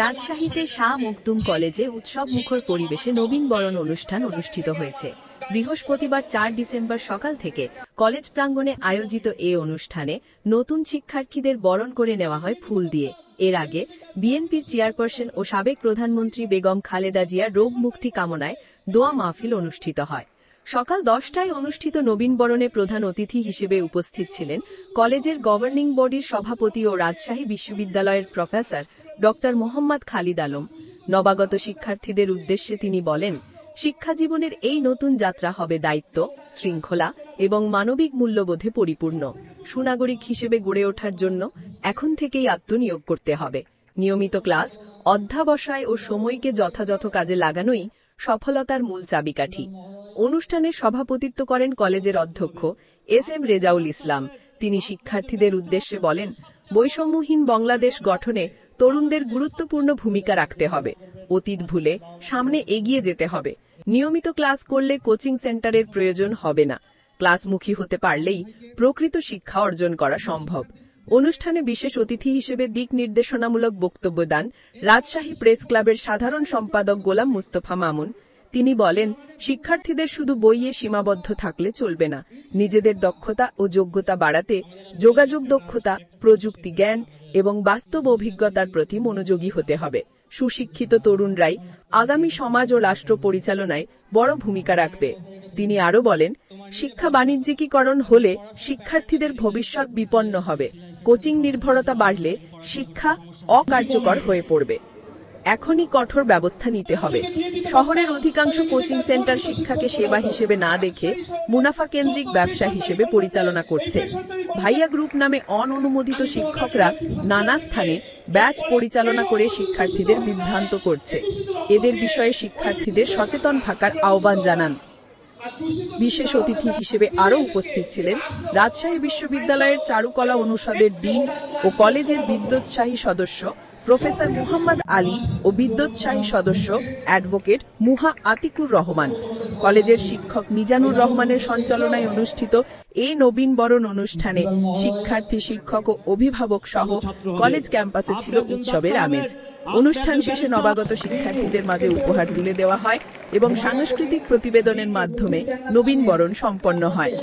রাজশাহীতে শাহ মখদুম কলেজে উৎসব মুখর পরিবেশে নবীন বরণ অনুষ্ঠান অনুষ্ঠিত হয়েছে। বৃহস্পতিবার চার ডিসেম্বর সকাল থেকে কলেজ প্রাঙ্গণে আয়োজিত এ অনুষ্ঠানে নতুন শিক্ষার্থীদের বরণ করে নেওয়া হয় ফুল দিয়ে। এর আগে বিএনপির চেয়ারপারসন ও সাবেক প্রধানমন্ত্রী বেগম খালেদা জিয়ার রোগ মুক্তি কামনায় দোয়া মাহফিল অনুষ্ঠিত হয়। সকাল দশটায় অনুষ্ঠিত নবীন বরণে প্রধান অতিথি হিসেবে উপস্থিত ছিলেন কলেজের গভর্নিং বডির সভাপতি ও রাজশাহী বিশ্ববিদ্যালয়ের প্রফেসর ড. মোহাম্মদ খালিদ আলম। নবাগত শিক্ষার্থীদের উদ্দেশ্যে তিনি বলেন, শিক্ষা জীবনের এই নতুন যাত্রা হবে দায়িত্ব, শৃঙ্খলা এবং মানবিক মূল্যবোধে পরিপূর্ণ। সুনাগরিক হিসেবে গড়ে ওঠার জন্য এখন থেকেই আত্মনিয়োগ করতে হবে। নিয়মিত ক্লাস, অধ্যাবসায় ও সময়কে যথাযথ কাজে লাগানোই সফলতার মূল চাবিকাঠি। অনুষ্ঠানে সভাপতিত্ব করেন কলেজের অধ্যক্ষ এস এম রেজাউল ইসলাম। তিনি শিক্ষার্থীদের উদ্দেশ্যে বলেন, বৈষম্যহীন বাংলাদেশ গঠনে তরুণদের গুরুত্বপূর্ণ ভূমিকা রাখতে হবে। অতীত ভুলে সামনে এগিয়ে যেতে হবে। নিয়মিত ক্লাস করলে কোচিং সেন্টারের প্রয়োজন হবে না। ক্লাসমুখী হতে পারলেই প্রকৃত শিক্ষা অর্জন করা সম্ভব। অনুষ্ঠানে বিশেষ অতিথি হিসেবে দিক নির্দেশনামূলক বক্তব্য দেন রাজশাহী প্রেস ক্লাবের সাধারণ সম্পাদক গোলাম মুস্তফা মামুন তিনি বলেন, শিক্ষার্থীদের শুধু বইয়ে সীমাবদ্ধ থাকলে চলবে না। নিজেদের দক্ষতা ও যোগ্যতা বাড়াতে যোগাযোগ দক্ষতা, প্রযুক্তি জ্ঞান এবং বাস্তব অভিজ্ঞতার প্রতি মনোযোগী হতে হবে। সুশিক্ষিত তরুণরাই আগামী সমাজ ও রাষ্ট্র পরিচালনায় বড় ভূমিকা রাখবে। তিনি আরও বলেন, শিক্ষা বাণিজ্যিকীকরণ হলে শিক্ষার্থীদের ভবিষ্যৎ বিপন্ন হবে। কোচিং নির্ভরতা বাড়লে শিক্ষা অকার্যকর হয়ে পড়বে। এখনই কঠোর ব্যবস্থা নিতে হবে। শহরের অধিকাংশ কোচিং সেন্টার শিক্ষাকে সেবা হিসেবে না দেখে মুনাফা কেন্দ্রিক ব্যবসা হিসেবে পরিচালনা করছে। ভাইয়া গ্রুপ নামে অননুমোদিত শিক্ষকরা নানা স্থানে ব্যাচ পরিচালনা করে শিক্ষার্থীদের বিভ্রান্ত করছে। এদের বিষয়ে শিক্ষার্থীদের সচেতন থাকার আহ্বান জানান। বিশেষ অতিথি হিসেবে আরও উপস্থিত ছিলেন রাজশাহী বিশ্ববিদ্যালয়ের চারুকলা অনুষদের ডিন ও কলেজের বিদ্যোৎসাহী সদস্য প্রফেসর মুহাম্মদ আলী ও বিদ্যোৎসাহী সদস্য অ্যাডভোকেট মুহা আতিকুর রহমান। কলেজের শিক্ষক মিজানুর রহমানের সঞ্চালনায় অনুষ্ঠিত এই নবীন বরণ অনুষ্ঠানে শিক্ষার্থী শিক্ষক ও অভিভাবক সহ কলেজ ক্যাম্পাসে ছিল উৎসবের আমেজ। অনুষ্ঠান শেষে নবাগত শিক্ষার্থীদের মাঝে উপহার তুলে দেওয়া হয় এবং সাংস্কৃতিক প্রতিবেদনের মাধ্যমে নবীন বরণ সম্পন্ন হয়।